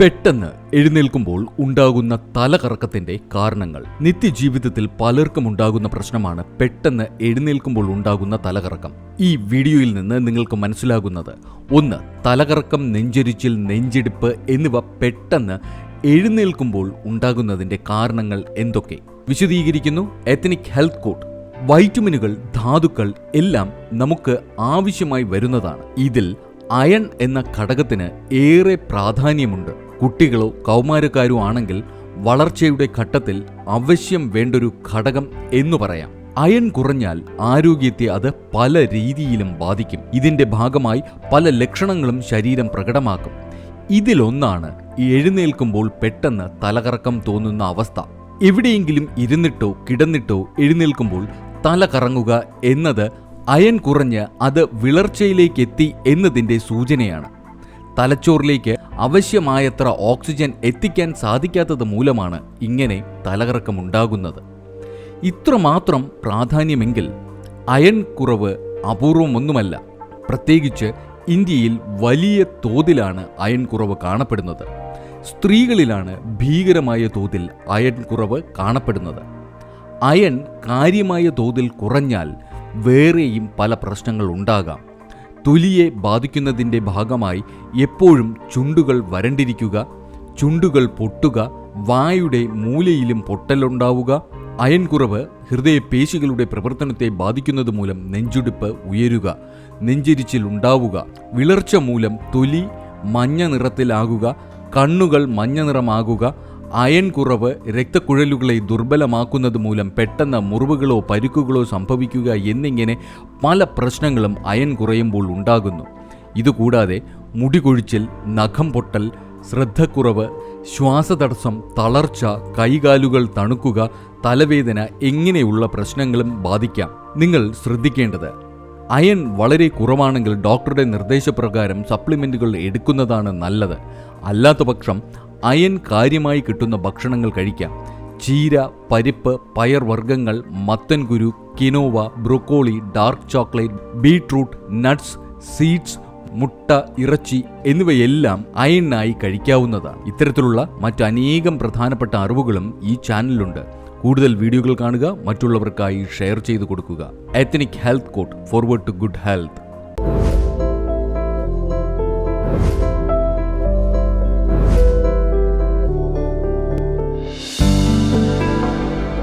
പെട്ടെന്ന് എഴുന്നേൽക്കുമ്പോൾ ഉണ്ടാകുന്ന തലകറക്കത്തിന്റെ കാരണങ്ങൾ. നിത്യജീവിതത്തിൽ പലർക്കും ഉണ്ടാകുന്ന പ്രശ്നമാണ് പെട്ടെന്ന് എഴുന്നേൽക്കുമ്പോൾ ഉണ്ടാകുന്ന തലകറക്കം. ഈ വീഡിയോയിൽ നിന്ന് നിങ്ങൾക്ക് മനസ്സിലാകുന്നത് ഒന്ന് തലകറക്കം നെഞ്ചരിച്ചിൽ നെഞ്ചിടിപ്പ് എന്നിവ പെട്ടെന്ന് എഴുന്നേൽക്കുമ്പോൾ ഉണ്ടാകുന്നതിന്റെ കാരണങ്ങൾ എന്തൊക്കെ? വിശദീകരിക്കുന്നു. എത്തനിക് ഹെൽത്ത് കോഡ് വൈറ്റമിനുകൾ ധാതുക്കൾ എല്ലാം നമുക്ക് ആവശ്യമായി വരുന്നതാണ്. ഇതിൽ അയൺ എന്ന ഘടകത്തിന് ഏറെ പ്രാധാന്യമുണ്ട്. കുട്ടികളോ കൗമാരക്കാരോ ആണെങ്കിൽ വളർച്ചയുടെ ഘട്ടത്തിൽ അവശ്യം വേണ്ടൊരു ഘടകം എന്നു പറയാം. അയൺ കുറഞ്ഞാൽ ആരോഗ്യത്തെ അത് പല രീതിയിലും ബാധിക്കും. ഇതിന്റെ ഭാഗമായി പല ലക്ഷണങ്ങളും ശരീരം പ്രകടമാക്കും. ഇതിലൊന്നാണ് എഴുന്നേൽക്കുമ്പോൾ പെട്ടെന്ന് തലകറക്കം തോന്നുന്ന അവസ്ഥ. എവിടെയെങ്കിലും ഇരുന്നിട്ടോ കിടന്നിട്ടോ എഴുന്നേൽക്കുമ്പോൾ തല കറങ്ങുക എന്നത് അയൺ കുറഞ്ഞ് അത് വിളർച്ചയിലേക്കെത്തി എന്നതിന്റെ സൂചനയാണ്. തലച്ചോറിലേക്ക് ആവശ്യമായത്ര ഓക്സിജൻ എത്തിക്കാൻ സാധിക്കാത്തത് മൂലമാണ് ഇങ്ങനെ തലകറക്കമുണ്ടാകുന്നത്. ഇത്രമാത്രം പ്രാധാന്യമെങ്കിൽ അയൺ കുറവ് അപൂർവമൊന്നുമല്ല. പ്രത്യേകിച്ച് ഇന്ത്യയിൽ വലിയ തോതിലാണ് അയൺ കുറവ് കാണപ്പെടുന്നത്. സ്ത്രീകളിലാണ് ഭീകരമായ തോതിൽ അയൺ കുറവ് കാണപ്പെടുന്നത്. അയൺ കാര്യമായ തോതിൽ കുറഞ്ഞാൽ വേറെയും പല പ്രശ്നങ്ങൾ ഉണ്ടാകാം തൊലിയെ ബാധിക്കുന്നതിന്റെ ഭാഗമായി എപ്പോഴും ചുണ്ടുകൾ വരണ്ടിരിക്കുക ചുണ്ടുകൾ പൊട്ടുക വായുടെ മൂലയിലും പൊട്ടലുണ്ടാവുക അയൻകുറവ് ഹൃദയപേശികളുടെ പ്രവർത്തനത്തെ ബാധിക്കുന്നത് മൂലം നെഞ്ചുടിപ്പ് ഉയരുക നെഞ്ചിരിച്ചിലുണ്ടാവുക വിളർച്ച മൂലം തൊലി മഞ്ഞ നിറത്തിലാകുക കണ്ണുകൾ മഞ്ഞ നിറമാകുക അയൺ കുറവ് രക്തക്കുഴലുകളെ ദുർബലമാക്കുന്നത് മൂലം പെട്ടെന്ന് മുറിവുകളോ പരുക്കുകളോ സംഭവിക്കുക എന്നിങ്ങനെ പല പ്രശ്നങ്ങളും അയൺ കുറയുമ്പോൾ ഉണ്ടാകുന്നു. ഇതുകൂടാതെ മുടികൊഴിച്ചിൽ നഖം പൊട്ടൽ ശ്രദ്ധക്കുറവ് ശ്വാസതടസ്സം തളർച്ച കൈകാലുകൾ തണുക്കുക തലവേദന എങ്ങനെയുള്ള പ്രശ്നങ്ങളും ബാധിക്കാം. നിങ്ങൾ ശ്രദ്ധിക്കേണ്ടത് അയൺ വളരെ കുറവാണെങ്കിൽ ഡോക്ടറുടെ നിർദ്ദേശപ്രകാരം സപ്ലിമെന്റുകൾ എടുക്കുന്നതാണ് നല്ലത്. അല്ലാത്തപക്ഷം അയൺ കാര്യമായി കിട്ടുന്ന ഭക്ഷണങ്ങൾ കഴിക്കാം. ചീര പരിപ്പ് പയർവർഗങ്ങൾ മത്തൻകുരു quinoa broccoli dark chocolate beetroot nuts seeds മുട്ട ഇറച്ചി എന്നിവയെല്ലാം അയണിനായി കഴിക്കാവുന്നതാണ് ഇത്തരത്തിലുള്ള മറ്റനേകം പ്രധാനപ്പെട്ട അറിവുകളും ഈ ചാനലിലുണ്ട്. കൂടുതൽ വീഡിയോകൾ കാണുക മറ്റുള്ളവർക്കായി ഷെയർ ചെയ്തു കൊടുക്കുക. Ethnic health code forward to good health